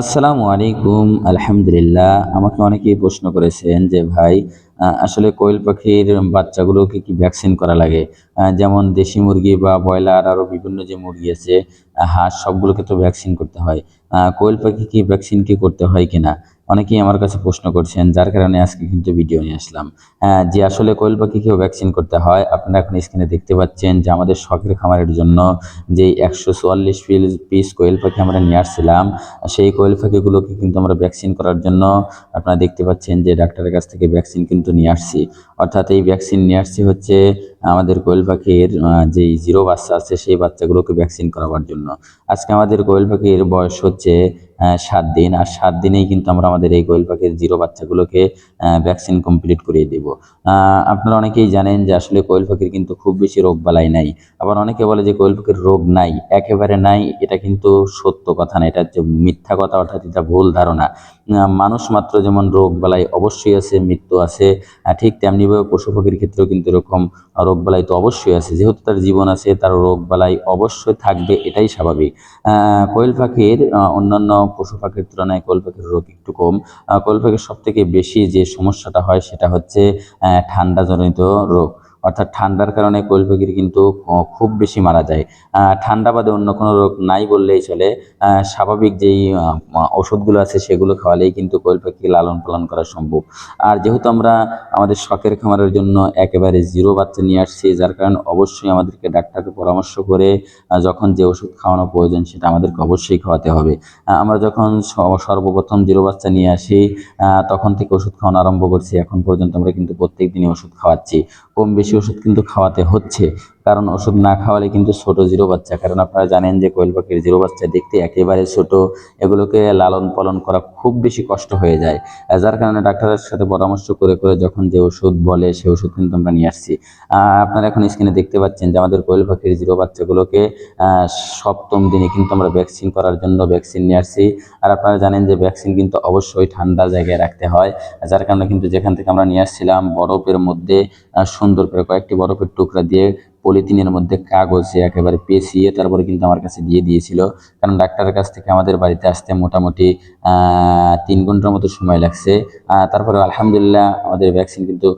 আসসালামু আলাইকুম, আলহামদুলিল্লাহ। আমাকে অনেকেই প্রশ্ন করেছেন যে, ভাই আসলে কোয়েল পাখির বাচ্চাগুলোকে কি ভ্যাকসিন করা লাগে? যেমন দেশি মুরগি বা ব্রয়লার আরও বিভিন্ন যে মুরগি আছে হাঁস, সবগুলোকে তো ভ্যাকসিন করতে হয়। কোয়েল পাখি কি ভ্যাকসিন কি করতে হয় কিনা? অনেকেই আমার কাছে প্রশ্ন করছেন, যার কারণে আজকে কিন্তু ভিডিও নিয়ে আসলাম। হ্যাঁ যে আসলে কোয়েল পাখিকেও ভ্যাকসিন করতে হয়, আপনারা এখন স্ক্রিনে দেখতে পাচ্ছেন যে আমাদের শখের খামারের জন্য যে একশো চুয়াল্লিশ পিস কোয়েল পাখি আমরা নিয়ে আসছিলাম, সেই কোয়েল পাখিগুলোকে কিন্তু আমরা ভ্যাকসিন করার জন্য আপনারা দেখতে পাচ্ছেন যে ডাক্তারের কাছ থেকে ভ্যাকসিন কিন্তু নিয়ে আসছি। অর্থাৎ এই ভ্যাকসিন নিয়ে আসছি হচ্ছে আমাদের কোয়েল পাখির যেই জিরো বাচ্চা আছে, সেই বাচ্চাগুলোকে ভ্যাকসিন করাবার জন্য। আজকে আমাদের কোয়েল পাখির বয়স হচ্ছে আহ, সাত দিন আর সাত দিনেই কিন্তু আমরা আমাদের এই কোয়েল পাখির জিরো বাচ্চাগুলোকে ভ্যাকসিন কমপ্লিট করিয়ে দেব। আপনারা অনেকেই জানেন যে আসলে কোয়েল পাখির কিন্তু খুব বেশি রোগ বালাই নাই। আবার অনেকে বলে যে কোয়েল পাখির রোগ নাই একেবারে নাই এটা কিন্তু সত্য কথা না এটা হচ্ছে মিথ্যা কথা অর্থাৎ এটা ভুল ধারণা। মানুষ মাত্র যেমন রোগ বালাই অবশ্যই আছে মৃত্যু আছে ঠিক তেমনিভাবে পশু পাখির ক্ষেত্রেও কিন্তু এরকম রোগ বালাই তো অবশ্যই আছে। যেহেতু তার জীবন আছে, তার রোগ বালাই অবশ্যই থাকবে, এটাই স্বাভাবিক। কোয়েল পাখির অন্যান্য পশু পাখির তুলনায় কোয়েল পাখির রোগ একটু কম। কোয়েল পাখির সব থেকে বেশি যে সমস্যাটা হয়, সেটা হচ্ছে ঠান্ডাজনিত রোগ। অর্থাৎ ঠান্ডার কারণে কোয়েল পাখির কিন্তু খুব বেশি মারা যায়। ঠান্ডা বাদে অন্য কোনো রোগ নাই বললেই চলে। স্বাভাবিক যেই ওষুধগুলো আছে সেগুলো খাওয়ালেই কিন্তু কোয়েল পাখি লালন পালন করা সম্ভব। আর যেহেতু আমরা আমাদের শখের খামারের জন্য একেবারে জিরো বাচ্চা নিয়ে আসছি, যার কারণে অবশ্যই আমাদেরকে ডাক্তারকে পরামর্শ করে যখন যে ওষুধ খাওয়ানো প্রয়োজন সেটা আমাদেরকে অবশ্যই খাওয়াতে হবে। আমরা যখন সর্বপ্রথম জিরো বাচ্চা নিয়ে আসি তখন থেকে ওষুধ খাওয়ানো আরম্ভ করছি। এখন পর্যন্ত আমরা কিন্তু প্রত্যেক দিনই ওষুধ খাওয়াচ্ছি। কম বেশি ওষুধ কিন্তু খাওয়াতে হচ্ছে। কারণ ওষুধ না খাওয়ালে কিন্তু ছোট জিরো বাচ্চা। কারণ আপনারা জানেন যে কোয়েল পাখির জিরো বাচ্চা দেখতে একেবারে ছোট, এগুলোকে লালন পালন করা খুব বেশি কষ্ট হয়ে যায়। যার কারণে ডাক্তারের সাথে পরামর্শ করে করে যখন যে ওষুধ বলে সেই ওষুধ কিন্তু আমরা নিয়ে আসছি। আপনারা এখন স্ক্রিনে দেখতে পাচ্ছেন যে আমাদের কোয়েল পাখির জিরো বাচ্চাগুলোকে সপ্তম দিনে কিন্তু আমরা ভ্যাকসিন করার জন্য ভ্যাকসিন নিয়ে আসছি। আর আপনারা জানেন যে ভ্যাকসিন কিন্তু অবশ্যই ঠান্ডা জায়গায় রাখতে হয়। যার কারণে কিন্তু যেখান থেকে আমরা নিয়ে আসছিলাম, বরফের মধ্যে সুন্দর করে কয়েকটি বরফের টুকরা দিয়ে পলিথিনের মধ্যে কাগজে একেবারে পেঁচিয়ে তারপরে কিন্তু আমার কাছে দিয়ে দিয়েছিল। কারণ ডাক্তারের কাছ থেকে আমাদের বাড়িতে আসতে মোটামুটি তিন ঘণ্টার মতো সময় লাগছে। তারপরে আলহামদুলিল্লাহ আমাদের ভ্যাকসিন কিন্তু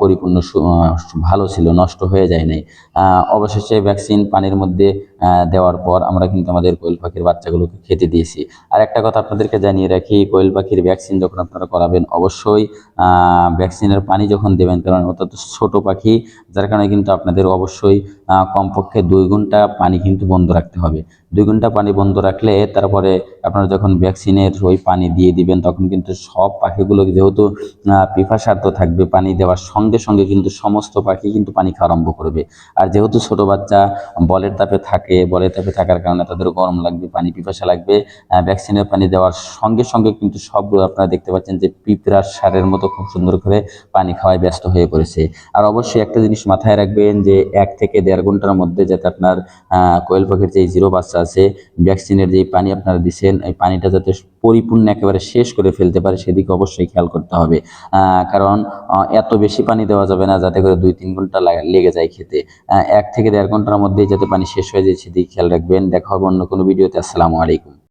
পরিপূর্ণ ভালো ছিল, নষ্ট হয়ে যায় নাই। অবশেষে ভ্যাকসিন পানির মধ্যে দেওয়ার পর আমরা কিন্তু আমাদের কোয়েল পাখির বাচ্চাগুলোকে খেতে দিয়েছি। আর একটা কথা আপনাদেরকে জানিয়ে রাখি, কোয়েল পাখির ভ্যাকসিন যখন আপনারা করাবেন, অবশ্যই ভ্যাকসিনের পানি যখন দেবেন, কারণ তো ছোট পাখি, যার কারণে কিন্তু আপনাদের অবশ্যই কমপক্ষে দুই ঘণ্টা পানি কিন্তু বন্ধ রাখতে হবে। দুই ঘণ্টা পানি বন্ধ রাখলে তারপরে আপনারা যখন ভ্যাকসিনের ওই পানি দিয়ে দিবেন, তখন কিন্তু সব পাখিগুলো যেহেতু পিপাসার্থ থাকবে, পানি দেওয়ার সঙ্গে সঙ্গে কিন্তু সমস্ত পাখি কিন্তু পানি খাওয়া আরম্ভ করবে। আর যেহেতু ছোট বাচ্চা, বলের তাপে থাকে, বলের তাপে থাকার কারণে তাদের গরম লাগবে, পানি পিপাসা লাগবে। ভ্যাকসিনের পানি দেওয়ার সঙ্গে সঙ্গে কিন্তু সবগুলো আপনারা দেখতে পাচ্ছেন যে পিঁপড়ার সারের মতো খুব সুন্দর করে পানি খাওয়ায় ব্যস্ত হয়ে পড়েছে। আর অবশ্যই একটা জিনিস মাথায় রাখবেন যে এক থেকে দেড় ঘণ্টার মধ্যে যাতে আপনার কোয়েল পাখির যে জিরো বাচ্চা আছে ভ্যাকসিনের যে পানি আপনারা দিচ্ছেন এই পানিটা যাতে পরিপূর্ণ একেবারে শেষ করে ফেলতে পারে, সেদিকে অবশ্যই খেয়াল করতে হবে। কারণ এত বেশি পানি দেওয়া যাবে না, যাতে করে দুই তিন ঘণ্টা লেগে যায় খেতে। এক থেকে দেড় ঘণ্টার মধ্যেই যাতে পানি শেষ হয়ে যায়, সেদিকে খেয়াল রাখবেন। দেখা হবে অন্য কোনো ভিডিওতে। আসসালামু আলাইকুম।